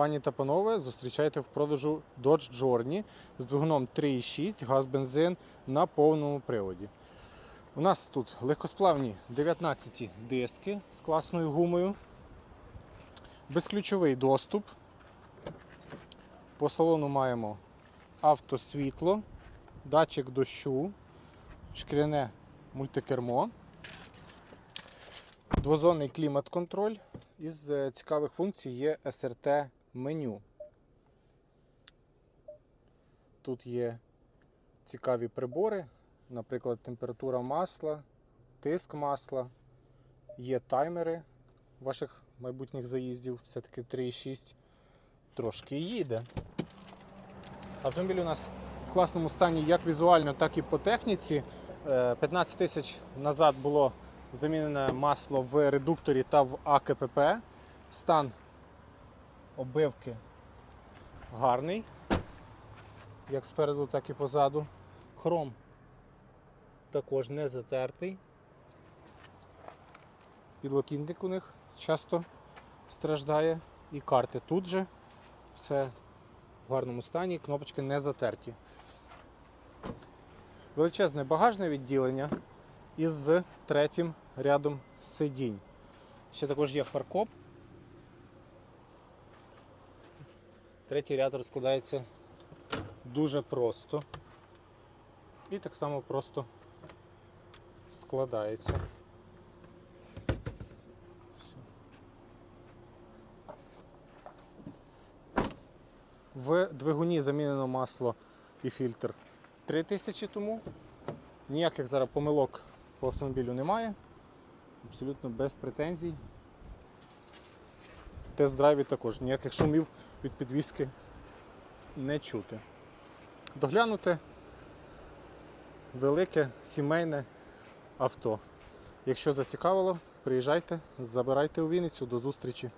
Пані та панове, зустрічайте в продажу Dodge Journey з двигуном 3,6 газ бензин на повному приводі. У нас тут легкосплавні 19 диски з класною гумою, безключовий доступ. По салону маємо автосвітло, датчик дощу, шкіряне мультикермо, двозонний клімат-контроль. Із е, цікавих функцій є SRT меню. Тут є цікаві прибори, наприклад, температура масла, тиск масла, є таймери ваших майбутніх заїздів, все-таки 3,6. Трошки їде. Автомобіль у нас в класному стані як візуально, так і по техніці. Е, 15 тисяч назад було замінене масло в редукторі та в АКПП. Стан оббивки гарний, як спереду, так і позаду. Хром також не затертий. Підлокітник у них часто страждає. І карти тут же. Все в гарному стані, кнопочки не затерті. Величезне багажне відділення із третім рядом сидінь. Ще також є фаркоп. Третій ряд розкладається дуже просто. І так само просто складається. В двигуні замінено масло і фільтр 3000 тому. Ніяких зараз помилок по автомобілю немає. Абсолютно без претензій. Тест-драйві також ніяких шумів від підвіски не чути. Доглянути велике сімейне авто. Якщо зацікавило, приїжджайте, забирайте у Вінницю. До зустрічі.